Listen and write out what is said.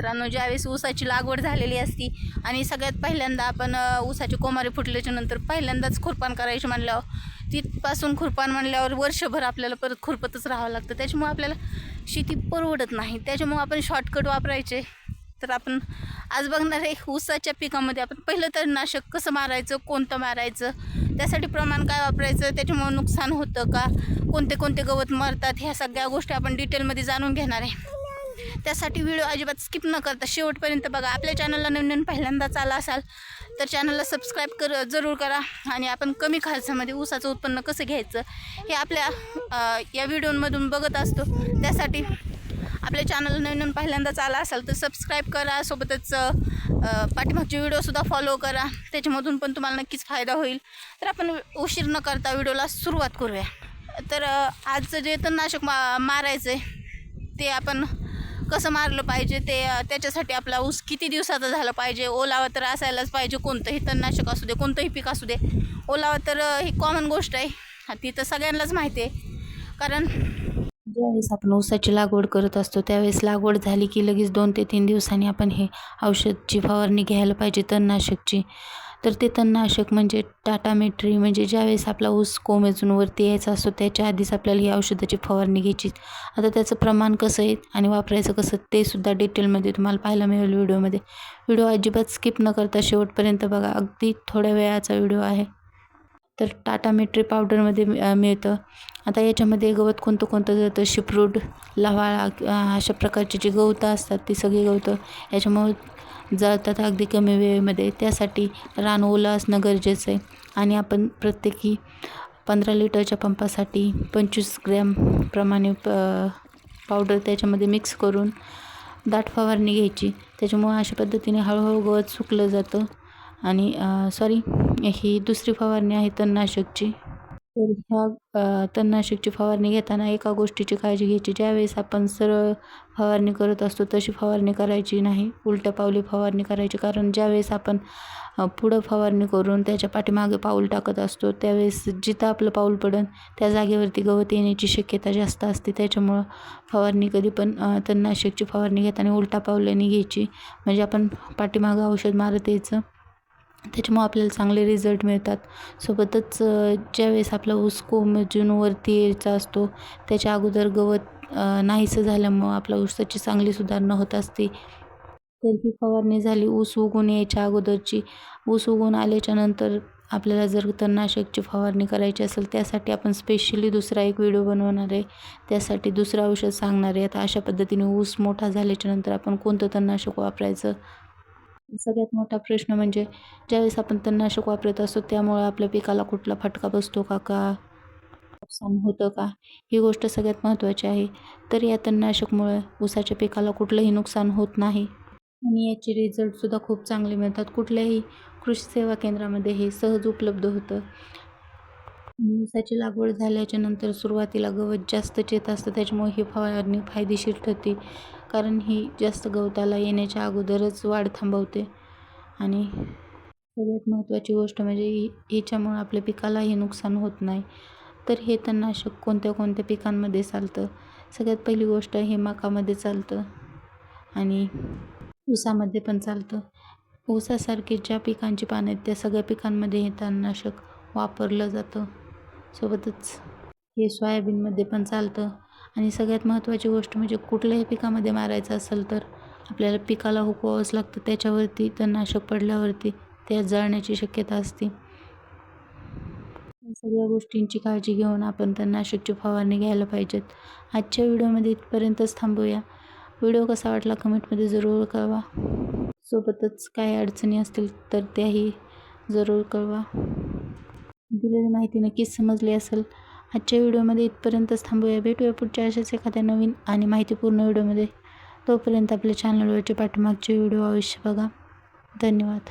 मित्रांनो ज्यावेळेस ऊसाची लागवड झालेली असती आणि सगळ्यात पहिल्यांदा आपण ऊसाची कोमारी फुटल्याच्या नंतर पहिल्यांदाच खुरपान करायचे म्हणल्यावर तिथपासून खुरपान म्हणल्यावर वर्षभर आपल्याला परत खुरपतच राहावं लागतं. त्याच्यामुळे आपल्याला शेती परवडत नाही. त्याच्यामुळे आपण शॉर्टकट वापरायचे. तर आपण आज बघणार आहे ऊसाच्या पिकामध्ये आपण पहिलं तर नाशक कसं मारायचं कोणतं मारायचं त्यासाठी प्रमाण काय वापरायचं त्याच्यामुळे नुकसान होतं का कोणते कोणते गवत मरतात ह्या सगळ्या गोष्टी आपण डिटेलमध्ये जाणून घेणार आहे. त्यासाठी व्हिडिओ अजिबात स्किप न करता शेवटपर्यंत बघा. आपल्या चॅनलला नवीन नवीन पहिल्यांदाच आला असाल तर चॅनलला सबस्क्राईब कर जरूर करा. आणि आपण कमी खर्चामध्ये ऊसाचं उत्पन्न कसं घ्यायचं हे आपल्या या व्हिडिओमधून बघत असतो. त्यासाठी आपल्या चॅनल नवीन नवीन पहिल्यांदाच आला असाल तर सबस्क्राईब करा. सोबतच पाठीमागचे व्हिडिओसुद्धा फॉलो करा. त्याच्यामधून पण तुम्हाला नक्कीच फायदा होईल. तर आपण उशीर न करता व्हिडिओला सुरुवात करूया. तर आजचं जे तणनाशक मा मारायचं आहे ते आपण कसं मारलं पाहिजे ते त्याच्यासाठी आपला ऊस किती दिवसाचा झाला पाहिजे? ओलावा तर असायलाच पाहिजे कोणतंही तणनाशक असू दे कोणतंही पीक असू दे. ओलावा तर ही कॉमन गोष्ट आहे. ती तर सगळ्यांनाच माहिती आहे. कारण ज्यावेळेस आपण ऊसाची लागवड करत असतो त्यावेळेस लागवड झाली की लगेच दोन ते तीन दिवसांनी आपण हे औषधची फवारणी घ्यायला पाहिजे तणनाशकची. तर ते तणनाशक म्हणजे टाटा मेट्री म्हणजे ज्यावेळेस आपला ऊस कोमेजून वरती यायचा असतो त्याच्या आधीच आपल्याला ही औषधाची फवारणी घ्यायची. आता त्याचं प्रमाण कसं आहे आणि वापरायचं कसं ते सुद्धा डिटेलमध्ये तुम्हाला पाहायला मिळेल व्हिडिओमध्ये. व्हिडिओ अजिबात स्किप न करता शेवटपर्यंत बघा अगदी थोड्या वेळाचा व्हिडिओ आहे. तर टाटा मेट्री पावडरमध्ये मिळतं. आता याच्यामध्ये गवत कोणतं कोणतं जातं शिपरूड लव्हाळा अशा प्रकारची जी गवतं असतात ती सगळी गवतं याच्यामुळे जळतात अगदी कमी वेळेमध्ये. त्यासाठी रान ओलं असणं गरजेचं आहे. आणि आपण प्रत्येकी पंधरा लिटरच्या पंपासाठी पंचवीस ग्रॅम प्रमाणे प पावडर त्याच्यामध्ये मिक्स करून दाट फवारणी घ्यायची. त्याच्यामुळे अशा पद्धतीने हळूहळू गवत सुकलं जातं. आणि सॉरी ही दुसरी फवारणी आहे तणनाशकची. तर ह्या तणनाशकची फवारणी घेताना एका गोष्टीची काळजी घ्यायची. ज्यावेळेस आपण सरळ फवारणी करत असतो तशी फवारणी करायची नाही. उलट्या पावली फवारणी करायची. कारण ज्यावेळेस आपण पुढं फवारणी करून त्याच्या पाठीमागे पाऊल टाकत असतो त्यावेळेस जिथं आपलं पाऊल पडन त्या जागेवरती गवत येण्याची शक्यता जास्त असते. त्याच्यामुळं फवारणी कधी पण तणनाशकची फवारणी घेताना उलटा पावल्याने घ्यायची. म्हणजे आपण पाठीमागं औषध मारत यायचं. त्याच्यामुळे आपल्याला चांगले रिझल्ट मिळतात. सोबतच ज्यावेळेस आपला ऊस कोंब जूनवरती यायचा असतो त्याच्या अगोदर गवत नाहीसं झाल्यामुळं आपल्या ऊसाची चांगली सुधारणा होत असते. तर ही फवारणी झाली ऊस उगून यायच्या अगोदरची. ऊस उगून आल्याच्यानंतर आपल्याला जर तणनाशकची फवारणी करायची असेल त्यासाठी आपण स्पेशली दुसरा एक व्हिडिओ बनवणार आहे. त्यासाठी दुसरं औषध सांगणार आहे. आता अशा पद्धतीने ऊस मोठा झाल्याच्यानंतर आपण कोणतं तणनाशक वापरायचं? सगळ्यात मोठा प्रश्न म्हणजे ज्यावेळेस आपण तणनाशक वापरत असतो त्यामुळे आपल्या पिकाला कुठला फटका बसतो का का नुकसान होतं का? ही गोष्ट सगळ्यात महत्त्वाची आहे. तर या तणनाशकमुळे ऊसाच्या पिकाला कुठलंही नुकसान होत नाही. आणि याचे रिझल्टसुद्धा खूप चांगले मिळतात. कुठल्याही कृषी सेवा केंद्रामध्ये हे सहज उपलब्ध होतं. ऊसाची लागवड झाल्याच्यानंतर सुरुवातीला गवत जास्तच येत असतं. त्याच्यामुळे ही फवारणी फायदेशीर ठरते. कारण ही जास्त गवताला येण्याच्या अगोदरच वाढ थांबवते. आणि सगळ्यात महत्त्वाची गोष्ट म्हणजे ह्याच्यामुळं आपल्या पिकालाही नुकसान होत नाही. तर हे तणनाशक कोणत्या कोणत्या पिकांमध्ये चालतं? सगळ्यात पहिली गोष्ट हे मकामध्ये चालतं. आणि ऊसामध्ये पण चालतं. ऊसासारखे ज्या पिकांची पानं आहेत त्या सगळ्या पिकांमध्ये हे तणनाशक वापरलं जातं. सोबतच हे सोयाबीनमध्ये पण चालतं. आणि सगळ्यात महत्त्वाची गोष्ट म्हणजे कुठल्याही पिकामध्ये मारायचं असेल तर आपल्याला पिकाला हुकवावंच लागतं. त्याच्यावरती तणनाशक पडल्यावरती त्या जळण्याची शक्यता असते. सगळ्या गोष्टींची काळजी घेऊन आपण तणनाशकची फवारणी घ्यायला पाहिजेत. आजच्या व्हिडिओमध्ये इथपर्यंतच थांबूया. व्हिडिओ कसा वाटला कमेंटमध्ये जरूर कळवा. सोबतच काय अडचणी असतील तर त्याही जरूर कळवा. दिलेली माहिती नक्कीच समजली असेल. आजच्या व्हिडिओमध्ये इथपर्यंतच थांबूया. भेटूया पुढच्या अशाच एखाद्या नवीन आणि माहितीपूर्ण व्हिडिओमध्ये. तोपर्यंत आपल्या चॅनलवरचे पाठीमागचे व्हिडिओ अवश्य बघा. धन्यवाद.